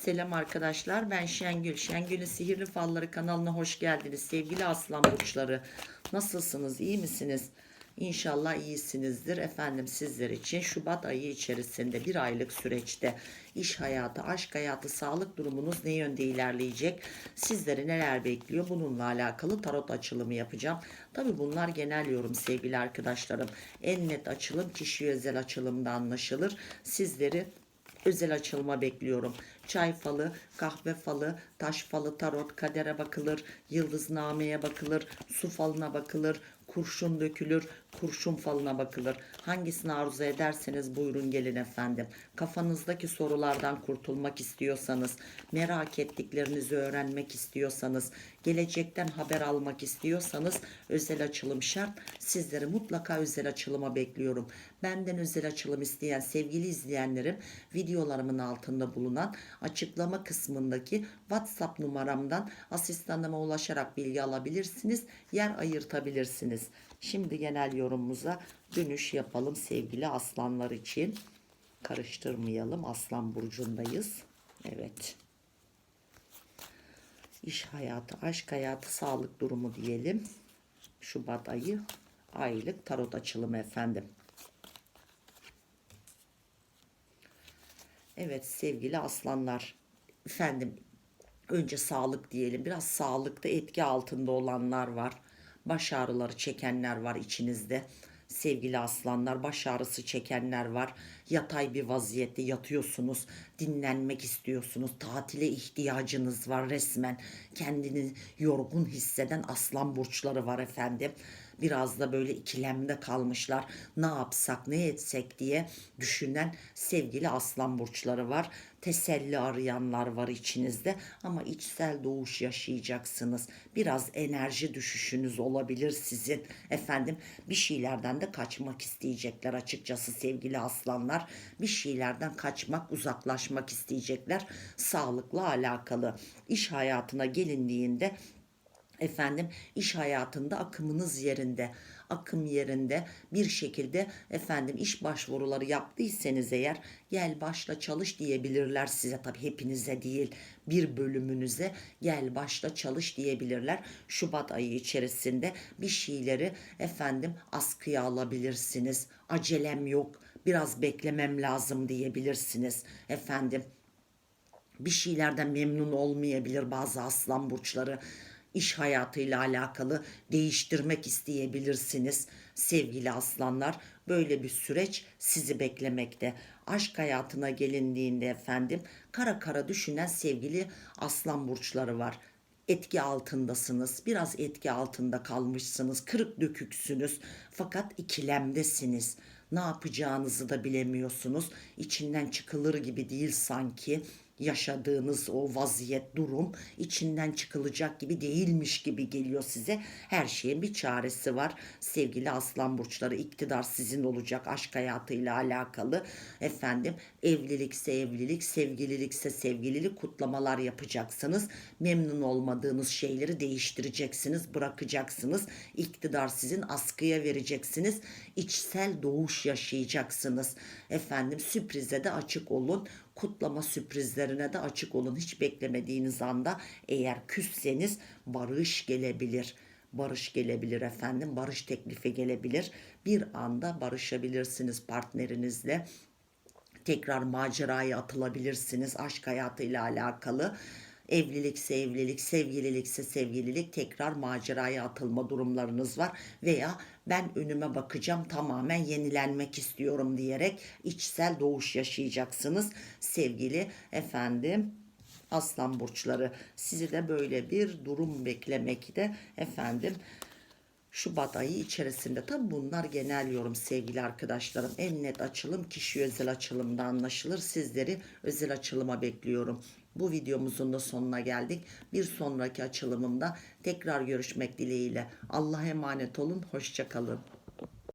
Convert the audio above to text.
Selam arkadaşlar ben Şengül. Şengül'ün Sihirli Falları kanalına hoş geldiniz. Sevgili aslan burçları nasılsınız iyi misiniz? İnşallah iyisinizdir efendim sizler için Şubat ayı içerisinde bir aylık süreçte iş hayatı, aşk hayatı, sağlık durumunuz ne yönde ilerleyecek? Sizleri neler bekliyor? Bununla alakalı tarot açılımı yapacağım. Tabi bunlar genel yorum sevgili arkadaşlarım. En net açılım kişi özel açılımda anlaşılır. Sizleri özel açılma bekliyorum. Çay falı, kahve falı, taş falı, tarot, kadere bakılır, yıldıznameye bakılır, su falına bakılır, kurşun dökülür, kurşun falına bakılır. Hangisini arzu ederseniz buyurun gelin efendim. Kafanızdaki sorulardan kurtulmak istiyorsanız, merak ettiklerinizi öğrenmek istiyorsanız, gelecekten haber almak istiyorsanız özel açılım şart. Sizleri mutlaka özel açılıma bekliyorum. Benden özel açılım isteyen sevgili izleyenlerim videolarımın altında bulunan açıklama kısmındaki WhatsApp numaramdan asistanıma ulaşarak bilgi alabilirsiniz. Yer ayırtabilirsiniz. Şimdi genel yorumumuza dönüş yapalım sevgili aslanlar için. Karıştırmayalım. Aslan burcundayız. Evet. İş hayatı, aşk hayatı, sağlık durumu diyelim. Şubat ayı aylık tarot açılımı efendim. Evet sevgili aslanlar. Efendim önce sağlık diyelim. Biraz sağlıkta etki altında olanlar var. Baş ağrıları çekenler var içinizde. Sevgili aslanlar baş ağrısı çekenler var. Yatay bir vaziyette yatıyorsunuz. Dinlenmek istiyorsunuz. Tatile ihtiyacınız var resmen. Kendini yorgun hisseden aslan burçları var efendim biraz da böyle ikilemde kalmışlar. Ne yapsak, ne etsek diye düşünen sevgili aslan burçları var. Teselli arayanlar var içinizde ama içsel doğuş yaşayacaksınız. Biraz enerji düşüşünüz olabilir sizin. Efendim bir şeylerden de kaçmak isteyecekler açıkçası sevgili aslanlar. Bir şeylerden kaçmak, uzaklaşmak isteyecekler. Sağlıkla alakalı. iş hayatına gelindiğinde efendim iş hayatında akımınız yerinde akım yerinde bir şekilde efendim iş başvuruları yaptıysanız eğer gel başla çalış diyebilirler size. Tabi hepinize değil bir bölümünüze gel başla çalış diyebilirler. Şubat ayı içerisinde bir şeyleri efendim askıya alabilirsiniz. Acelem yok biraz beklemem lazım diyebilirsiniz. Efendim bir şeylerden memnun olmayabilir bazı aslan burçları iş hayatıyla alakalı değiştirmek isteyebilirsiniz sevgili aslanlar. Böyle bir süreç sizi beklemekte. Aşk hayatına gelindiğinde efendim kara kara düşünen sevgili aslan burçları var etki altındasınız. Biraz etki altında kalmışsınız. Kırık döküksünüz. Fakat ikilemdesiniz. Ne yapacağınızı da bilemiyorsunuz. İçinden çıkılır gibi değil sanki yaşadığınız o vaziyet, durum içinden çıkılacak gibi değilmiş gibi geliyor size. Her şeyin bir çaresi var. Sevgili aslan burçları iktidar sizin olacak aşk hayatıyla alakalı. Efendim evlilikse evlilik, sevgililikse sevgililik kutlamalar yapacaksınız. Memnun olmadığınız şeyleri değiştireceksiniz, bırakacaksınız. İktidar sizin askıya vereceksiniz. İçsel doğuş yaşayacaksınız. Efendim sürprize de açık olun kutlama sürprizlerine de açık olun. Hiç beklemediğiniz anda eğer küsseniz barış gelebilir. Barış gelebilir efendim. Barış teklifi gelebilir. Bir anda barışabilirsiniz partnerinizle tekrar maceraya atılabilirsiniz aşk hayatıyla alakalı. Evlilikse evlilik, sevgililikse sevgililik tekrar maceraya atılma durumlarınız var veya ben önüme bakacağım tamamen yenilenmek istiyorum diyerek içsel doğuş yaşayacaksınız sevgili efendim aslan burçları. Sizi de böyle bir durum beklemekte efendim Şubat ayı içerisinde. Tabi bunlar genel yorum sevgili arkadaşlarım. En net açılım kişi özel açılımda anlaşılır. Sizleri özel açılıma bekliyorum. Bu videomuzun da sonuna geldik. Bir sonraki açılımımda tekrar görüşmek dileğiyle. Allah'a emanet olun. Hoşçakalın.